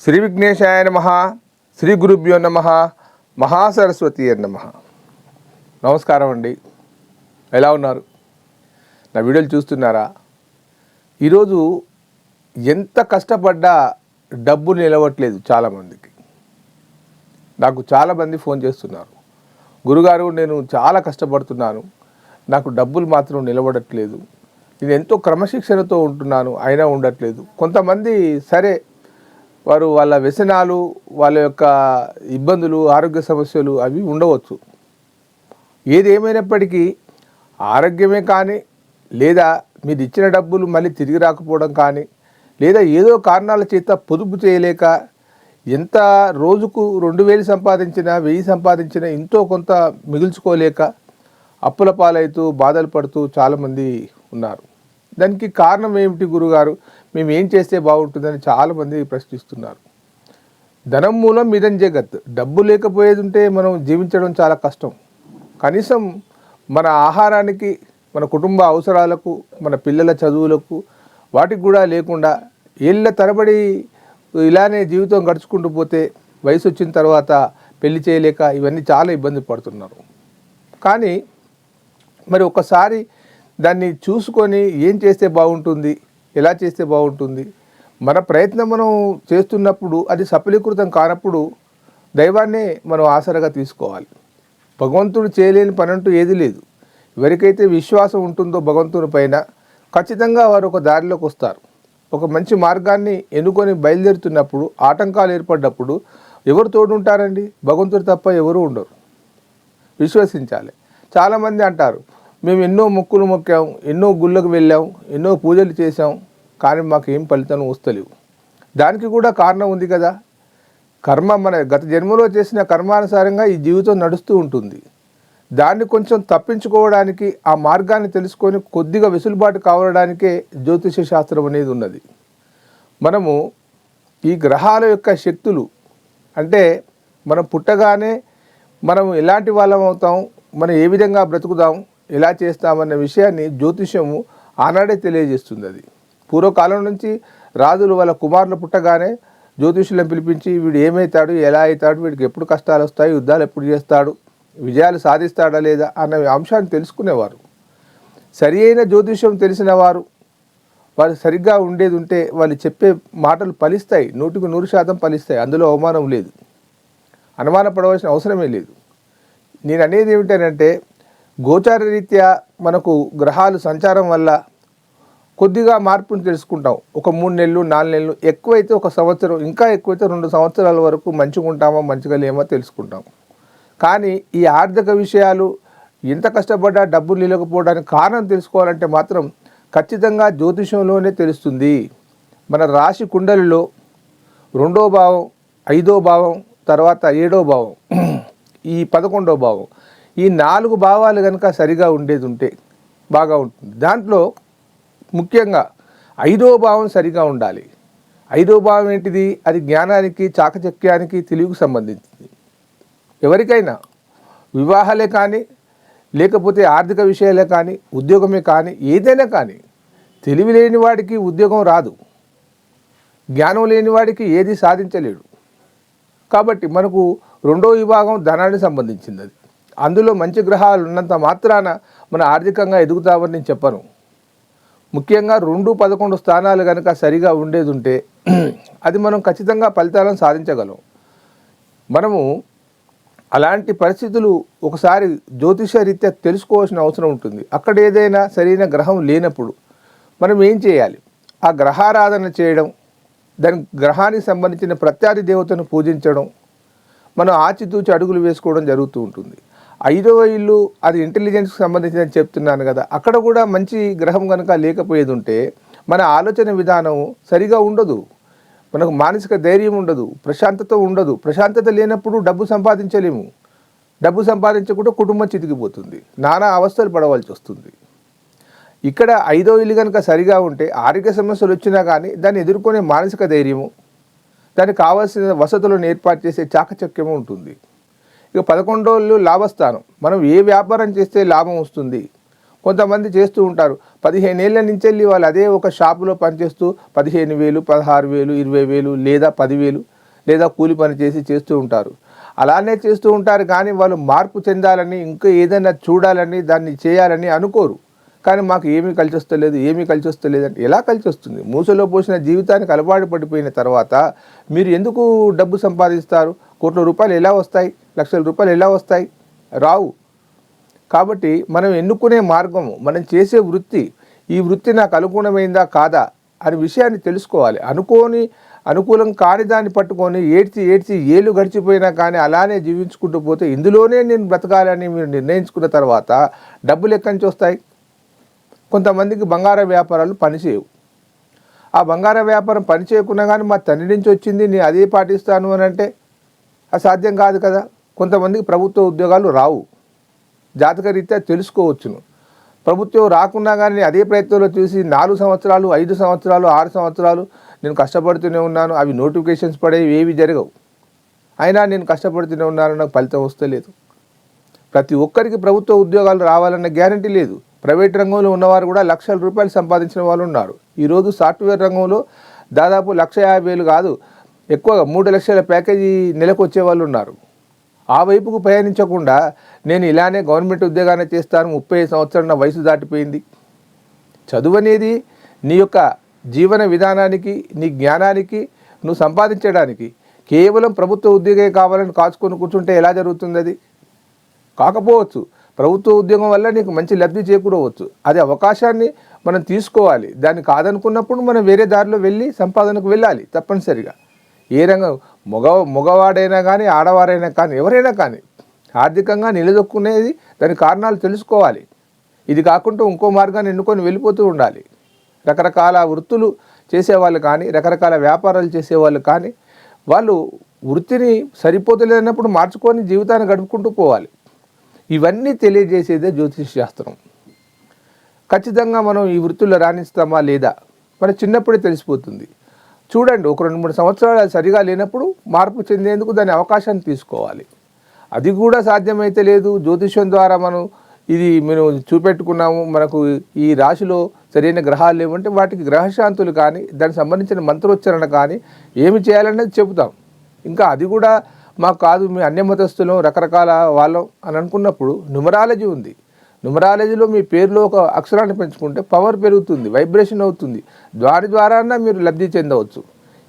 శ్రీ విఘ్నేశాయ నమ శ్రీ గురుభ్యో నమ మహాసరస్వతి నమ. నమస్కారం అండి. ఎలా ఉన్నారు? నా వీడియోలు చూస్తున్నారా? ఈరోజు ఎంత కష్టపడ్డా డబ్బు నిలవట్లేదు చాలామందికి. నాకు చాలామంది ఫోన్ చేస్తున్నారు. గురుగారు నేను చాలా కష్టపడుతున్నాను. నాకు డబ్బులు మాత్రం నిలబడట్లేదు. నేను ఎంతో క్రమశిక్షణతో ఉంటున్నాను. అయినా ఉండట్లేదు. కొంతమంది సరే వారు వాళ్ళ వ్యసనాలు వాళ్ళ యొక్క ఇబ్బందులు ఆరోగ్య సమస్యలు అవి ఉండవచ్చు. ఏది ఏమైనప్పటికీ ఆరోగ్యమే కానీ లేదా మీరు ఇచ్చిన డబ్బులు మళ్ళీ తిరిగి రాకపోవడం కానీ లేదా ఏదో కారణాల చేత పొదుపు చేయలేక ఎంత రోజుకు రెండు వేలు సంపాదించినా వెయ్యి సంపాదించినా ఎంతో కొంత మిగుల్చుకోలేక అప్పుల పాలవుతూ బాధలు పడుతూ చాలామంది ఉన్నారు. దానికి కారణం ఏమిటి గురుగారు? మేము ఏం చేస్తే బాగుంటుందని చాలామంది ప్రశ్నిస్తున్నారు. ధనం మూలం మిదం జగత్. డబ్బు లేకపోయేది ఉంటే మనం జీవించడం చాలా కష్టం. కనీసం మన ఆహారానికి మన కుటుంబ అవసరాలకు మన పిల్లల చదువులకు వాటికి కూడా లేకుండా ఏళ్ళ తరబడి ఇలానే జీవితం గడుచుకుంటూ పోతే వయసు వచ్చిన తర్వాత పెళ్ళి చేయలేక ఇవన్నీ చాలా ఇబ్బంది పడుతున్నారు. కానీ మరి ఒకసారి దాన్ని చూసుకొని ఏం చేస్తే బాగుంటుంది ఎలా చేస్తే బాగుంటుంది? మన ప్రయత్నం మనం చేస్తున్నప్పుడు అది సఫలీకృతం కానప్పుడు దైవాన్నే మనం ఆసరగా తీసుకోవాలి. భగవంతుడు చేయలేని పని అంటూ ఏది లేదు. ఎవరికైతే విశ్వాసం ఉంటుందో భగవంతుని పైన ఖచ్చితంగా వారు ఒక దారిలోకి వస్తారు. ఒక మంచి మార్గాన్ని ఎన్నుకొని బయలుదేరుతున్నప్పుడు ఆటంకాలు ఏర్పడ్డప్పుడు ఎవరు తోడుంటారండి? భగవంతుడు తప్ప ఎవరు ఉండరు. విశ్వసించాలి. చాలామంది అంటారు మేము ఎన్నో మొక్కులు మొక్కాం ఎన్నో గుళ్ళకు వెళ్ళాం ఎన్నో పూజలు చేసాం కానీ మాకు ఏం ఫలితం వస్తలేవు. దానికి కూడా కారణం ఉంది కదా. కర్మ మన గత జన్మలో చేసిన కర్మానుసారంగా ఈ జీవితం నడుస్తూ ఉంటుంది. దాన్ని కొంచెం తప్పించుకోవడానికి ఆ మార్గాన్ని తెలుసుకొని కొద్దిగా వెసులుబాటు కావడానికే జ్యోతిష శాస్త్రం అనేది ఉన్నది. మనము ఈ గ్రహాల యొక్క శక్తులు అంటే మనం పుట్టగానే మనం ఎలాంటి వాళ్ళం అవుతాం మనం ఏ విధంగా బ్రతుకుదాం ఎలా చేస్తామన్న విషయాన్ని జ్యోతిష్యము ఆనాడే తెలియజేస్తుంది అది పూర్వకాలం నుంచి రాజులు వాళ్ళ కుమారులు పుట్టగానే జ్యోతిష్యులను పిలిపించి వీడు ఏమవుతాడు ఎలా అవుతాడు వీడికి ఎప్పుడు కష్టాలు వస్తాయి యుద్ధాలు ఎప్పుడు చేస్తాడు విజయాలు సాధిస్తాడా లేదా అన్న అంశాన్ని తెలుసుకునేవారు. సరి అయిన జ్యోతిష్యం తెలిసిన వారు వారు సరిగ్గా ఉండేది ఉంటే వాళ్ళు చెప్పే మాటలు ఫలిస్తాయి నూటికి నూరు శాతం ఫలిస్తాయి అందులో అవమానం లేదు. అనుమాన పడవలసిన అవసరమే లేదు. నేను అనేది ఏమిటంటే గోచార రీత్యా మనకు గ్రహాలు సంచారం వల్ల కొద్దిగా మార్పును తెలుసుకుంటాం. ఒక మూడు నెలలు నాలుగు నెలలు ఎక్కువైతే ఒక సంవత్సరం ఇంకా ఎక్కువైతే రెండు సంవత్సరాల వరకు మంచిగా ఉంటామో మంచిగా లేమో తెలుసుకుంటాం. కానీ ఈ ఆర్థిక విషయాలు ఎంత కష్టపడ్డా డబ్బులు నిలకపోవడానికి కారణం తెలుసుకోవాలంటే మాత్రం ఖచ్చితంగా జ్యోతిషంలోనే తెలుస్తుంది. మన రాశి కుండలిలో రెండో భావం ఐదో భావం తర్వాత ఏడో భావం ఈ పదకొండో భావం. ఈ నాలుగు భావాలు కనుక సరిగా ఉండేది ఉంటే బాగా ఉంటుంది. దాంట్లో ముఖ్యంగా ఐదో భావం సరిగా ఉండాలి. ఐదో భావం ఏంటిది? అది జ్ఞానానికి చాకచక్యానికి తెలివికి సంబంధించింది. ఎవరికైనా వివాహాలే కానీ లేకపోతే ఆర్థిక విషయాలే కానీ ఉద్యోగమే కానీ ఏదైనా కానీ తెలివి లేని వాడికి ఉద్యోగం రాదు. జ్ఞానం లేని వాడికి ఏది సాధించలేడు. కాబట్టి మనకు రెండో విభాగం ధనానికి సంబంధించింది అది అందులో మంచి గ్రహాలు ఉన్నంత మాత్రాన మన ఆర్థికంగా ఎదుగుతామని నేను చెప్పను. ముఖ్యంగా రెండు పదకొండు స్థానాలు కనుక సరిగా ఉండేది ఉంటే అది మనం ఖచ్చితంగా ఫలితాలను సాధించగలం. మనము అలాంటి పరిస్థితులు ఒకసారి జ్యోతిష రీత్యా తెలుసుకోవాల్సిన అవసరం ఉంటుంది. అక్కడ ఏదైనా సరైన గ్రహం లేనప్పుడు మనం ఏం చేయాలి? ఆ గ్రహారాధన చేయడం దాని గ్రహానికి సంబంధించిన ప్రత్యాది దేవతను పూజించడం మనం ఆచితూచి అడుగులు వేసుకోవడం జరుగుతూ ఉంటుంది. ఐదవ ఇల్లు అది ఇంటెలిజెన్స్కి సంబంధించిందని చెప్తున్నాను కదా అక్కడ కూడా మంచి గ్రహం కనుక లేకపోయేది ఉంటే మన ఆలోచన విధానం సరిగా ఉండదు. మనకు మానసిక ధైర్యం ఉండదు ప్రశాంతత ఉండదు. ప్రశాంతత లేనప్పుడు డబ్బు సంపాదించలేము. డబ్బు సంపాదించకుండా కుటుంబం చితికిపోతుంది. నానా అవస్థలు పడవలసి వస్తుంది. ఇక్కడ ఐదో ఇల్లు కనుక సరిగా ఉంటే ఆరోగ్య సమస్యలు వచ్చినా కానీ దాన్ని ఎదుర్కొనే మానసిక ధైర్యము దానికి కావాల్సిన వసతులను ఏర్పాటు చేసే చాకచక్యము ఉంటుంది. ఇక పదకొండోళ్ళు లాభస్థానం. మనం ఏ వ్యాపారం చేస్తే లాభం వస్తుంది? కొంతమంది చేస్తూ ఉంటారు. పదిహేను ఏళ్ళ నుంచి వెళ్ళి వాళ్ళు అదే ఒక షాపులో పనిచేస్తూ పదిహేను వేలు పదహారు వేలు ఇరవై వేలు లేదా పదివేలు లేదా కూలి పని చేసి చేస్తూ ఉంటారు. అలానే చేస్తూ ఉంటారు కానీ వాళ్ళు మార్పు చెందాలని ఇంకా ఏదైనా చూడాలని దాన్ని చేయాలని అనుకోరు. కానీ మాకు ఏమీ కలిసి వస్తలేదు ఏమీ కలిసి వస్తలేదు అంటే ఎలా కలిసి వస్తుంది మూసలో పోసిన జీవితానికి అలవాటు పడిపోయిన తర్వాత మీరు ఎందుకు డబ్బు సంపాదిస్తారు? కోట్ల రూపాయలు ఎలా వస్తాయి? లక్షల రూపాయలు ఎలా వస్తాయి? రావు. కాబట్టి మనం ఎన్నుకునే మార్గము మనం చేసే వృత్తి ఈ వృత్తి నాకు అనుగుణమైందా కాదా అనే విషయాన్ని తెలుసుకోవాలి. అనుకోని అనుకూలం కాని దాన్ని పట్టుకొని ఏడ్చి ఏడ్చి ఏళ్ళు గడిచిపోయినా కానీ అలానే జీవించుకుంటూ పోతే ఇందులోనే నేను బ్రతకాలని మీరు నిర్ణయించుకున్న తర్వాత డబ్బులు ఎక్కడి నుంచి వస్తాయి? కొంతమందికి బంగార వ్యాపారాలు పనిచేయవు ఆ బంగార వ్యాపారం పనిచేయకుండా కానీ మా తండ్రి నుంచి వచ్చింది నేను అదే పాటిస్తాను అని అంటే అది సాధ్యం కాదు కదా? కొంతమందికి ప్రభుత్వ ఉద్యోగాలు రావు. జాతక రీత్యా తెలుసుకోవచ్చును. ప్రభుత్వం రాకున్నా కానీ అదే ప్రయత్నంలో చూసి నాలుగు సంవత్సరాలు ఐదు సంవత్సరాలు ఆరు సంవత్సరాలు నేను కష్టపడుతూనే ఉన్నాను. అవి నోటిఫికేషన్స్ పడేవి ఏవి జరగవు. అయినా నేను కష్టపడుతూనే ఉన్నాను నాకు ఫలితం వస్తలేదు. ప్రతి ఒక్కరికి ప్రభుత్వ ఉద్యోగాలు రావాలన్న గ్యారంటీ లేదు. ప్రైవేట్ రంగంలో ఉన్నవారు కూడా లక్షల రూపాయలు సంపాదించిన వాళ్ళు ఉన్నారు. ఈరోజు సాఫ్ట్వేర్ రంగంలో దాదాపు లక్ష యాభై వేలు కాదు ఎక్కువగా మూడు లక్షల ప్యాకేజీ నెలకు వచ్చే వాళ్ళు ఉన్నారు. ఆ వైపుకు ప్రయాణించకుండా నేను ఇలానే గవర్నమెంట్ ఉద్యోగాన్ని చేస్తాను ముప్పై సంవత్సరాల వయసు దాటిపోయింది. చదువు అనేది నీ యొక్క జీవన విధానానికి నీ జ్ఞానానికి నువ్వు సంపాదించడానికి కేవలం ప్రభుత్వ ఉద్యోగే కావాలని కాచుకొని కూర్చుంటే ఎలా జరుగుతుంది అది? కాకపోవచ్చు. ప్రభుత్వ ఉద్యోగం వల్ల నీకు మంచి లబ్ధి చేకూరవచ్చు. అది అవకాశాన్ని మనం తీసుకోవాలి. దాన్ని కాదనుకున్నప్పుడు మనం వేరే దారిలో వెళ్ళి సంపాదనకు వెళ్ళాలి తప్పనిసరిగా. ఏ రంగం మగ మగవాడైనా కానీ ఆడవారైనా కానీ ఎవరైనా కానీ ఆర్థికంగా నిలదొక్కునేది దాని కారణాలు తెలుసుకోవాలి. ఇది కాకుండా ఇంకో మార్గాన్ని ఎన్నుకొని వెళ్ళిపోతూ ఉండాలి. రకరకాల వృత్తులు చేసేవాళ్ళు కానీ రకరకాల వ్యాపారాలు చేసేవాళ్ళు కానీ వాళ్ళు వృత్తిని సరిపోతలేనప్పుడు మార్చుకొని జీవితాన్ని గడుపుకుంటూ పోవాలి. ఇవన్నీ తెలియజేసేదే జ్యోతిష్ శాస్త్రం. ఖచ్చితంగా మనం ఈ వృత్తుల్లో రాణిస్తామా లేదా? మన చిన్నప్పుడే తెలిసిపోతుంది. చూడండి ఒక రెండు మూడు సంవత్సరాలు అది సరిగా లేనప్పుడు మార్పు చెందేందుకు దాని అవకాశాన్ని తీసుకోవాలి. అది కూడా సాధ్యమైతే లేదు. జ్యోతిష్యం ద్వారా మనం ఇది మేము చూపెట్టుకున్నాము. మనకు ఈ రాశిలో సరైన గ్రహాలు లేవంటే వాటికి గ్రహశాంతులు కానీ దానికి సంబంధించిన మంత్రోచ్చరణ కానీ ఏమి చేయాలనేది చెబుతాం. ఇంకా అది కూడా మాకు కాదు మీ అన్యమతస్తులం రకరకాల వాళ్ళం అని అనుకున్నప్పుడు న్యూమరాలజీ ఉంది. న్యూమరాలజీలో మీ పేరులో ఒక అక్షరాన్ని పెంచుకుంటే పవర్ పెరుగుతుంది వైబ్రేషన్ అవుతుంది. దాని ద్వారా మీరు లబ్ధి చెందవచ్చు.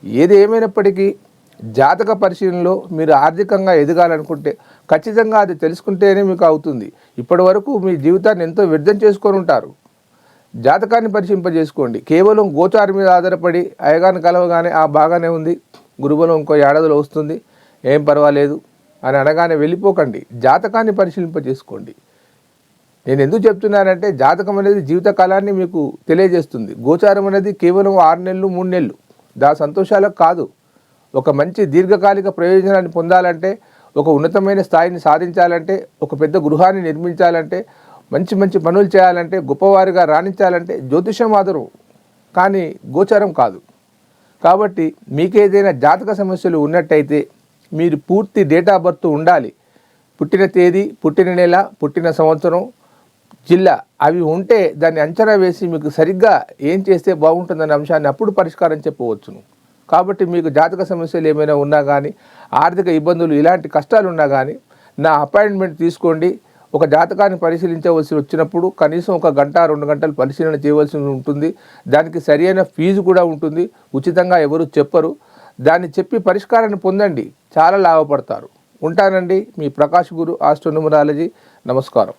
ఏది ఏమైనప్పటికీ జాతక పరిశీలనలో మీరు ఆర్థికంగా ఎదగాలనుకుంటే ఖచ్చితంగా అది తెలుసుకుంటేనే మీకు అవుతుంది. ఇప్పటి వరకు మీ జీవితాన్ని ఎంతో వ్యర్థం చేసుకొని ఉంటారు. జాతకాన్ని పరిశీలింపజేసుకోండి. కేవలం గోచారం మీద ఆధారపడి అయగాని కలవగానే ఆ బాగానే ఉంది. గురుబలం ఇంకో ఏడాదిలో వస్తుంది. ఏం పర్వాలేదు అని అనగానే వెళ్ళిపోకండి. జాతకాన్ని పరిశీలింపజేసుకోండి. నేను ఎందుకు చెప్తున్నానంటే జాతకం అనేది జీవితకాలాన్ని మీకు తెలియజేస్తుంది. గోచారం అనేది కేవలం ఆరు నెలలు మూడు నెలలు. దా సంతోషాలకు కాదు. ఒక మంచి దీర్ఘకాలిక ప్రయోజనాన్ని పొందాలంటే ఒక ఉన్నతమైన స్థాయిని సాధించాలంటే ఒక పెద్ద గృహాన్ని నిర్మించాలంటే మంచి మంచి పనులు చేయాలంటే గొప్పవారిగా రాణించాలంటే జ్యోతిషం ఆధారం కానీ గోచారం కాదు. కాబట్టి మీకేదైనా జాతక సమస్యలు ఉన్నట్టయితే మీరు పూర్తి డేట్ ఆఫ్ బర్త్ ఉండాలి. పుట్టిన తేదీ పుట్టిన నెల పుట్టిన సంవత్సరం జిల్లా అవి ఉంటే దాన్ని అంచనా వేసి మీకు సరిగ్గా ఏం చేస్తే బాగుంటుందనే అంశాన్ని అప్పుడు పరిష్కారం చెప్పవచ్చును. కాబట్టి మీకు జాతక సమస్యలు ఏమైనా ఉన్నా కానీ ఆర్థిక ఇబ్బందులు ఇలాంటి కష్టాలు ఉన్నా కానీ నా అపాయింట్మెంట్ తీసుకోండి. ఒక జాతకాన్ని పరిశీలించవలసి వచ్చినప్పుడు కనీసం ఒక గంట రెండు గంటలు పరిశీలన చేయవలసి ఉంటుంది. దానికి సరైన ఫీజు కూడా ఉంటుంది. ఉచితంగా ఎవరు చెప్పరు. దాన్ని చెప్పి పరిష్కారాన్ని పొందండి. చాలా లాభపడతారు. ఉంటానండి మీ ప్రకాష్ గురు ఆస్ట్రోనమరాలజీ. నమస్కారం.